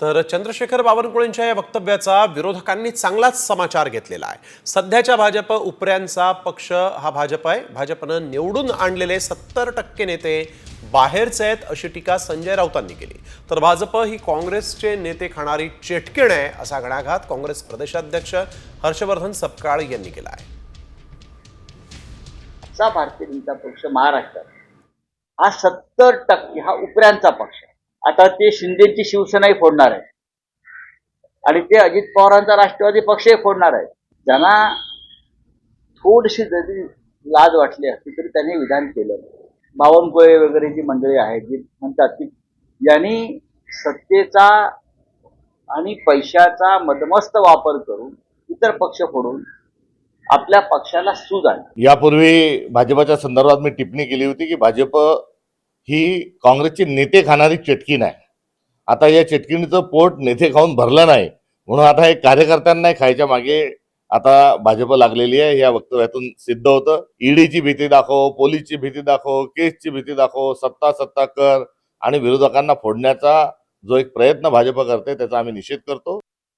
तर चंद्रशेखर बावनकुळेंच्या या वक्तव्याचा विरोधकांनी चांगलाच समाचार घेतलेला आहे. सध्याच्या भाजप उपऱ्यांचा पक्ष हा भाजप आहे. भाजपनं निवडून आणलेले सत्तर टक्के नेते बाहेरचे आहेत अशी टीका संजय राऊतांनी केली. तर भाजप ही काँग्रेसचे नेते खाणारी चेटकीण आहे असा घणाघात काँग्रेस प्रदेशाध्यक्ष हर्षवर्धन सपकाळ यांनी केला आहे. भारतीय जनता पक्ष महाराष्ट्रात? हा सत्तर टक्के हा उपऱ्यांचा पक्ष आहे. आता ते शिंदेची शिवसेनाही फोडणार आहे. आणि ते अजित पवारांचा राष्ट्रवादी पक्षही फोडणार आहे. ज्यांना थोडीशी जरी लाज वाटली असती तरी त्यांनी विधान केलं. बावनकुळे वगैरे जी मंडळी आहेत जी म्हणतात की यांनी सत्तेचा आणि पैशाचा मदमस्त वापर करून इतर पक्ष फोडून आपल्या पक्षाला सूज आली यापूर्वी भाजपाच्या संदर्भात मी टिप्पणी केली होती की भाजप ही काँग्रेसची नेते खाणारी चेटकीण आहे. आता या चटकिनीचं पोट नेते खाऊन भरलं नाही म्हणून आता हे कार्यकर्त्यांना खायच्या मागे आता भाजप लागलेली आहे. या वक्तव्यातून सिद्ध होतं. ईडीची भीती दाखव पोलीसची भीती दाखव केसची भीती दाखव सत्ता सत्ता कर आणि विरोधकांना फोडण्याचा जो एक प्रयत्न भाजप करते त्याचा आम्ही निषेध करतो.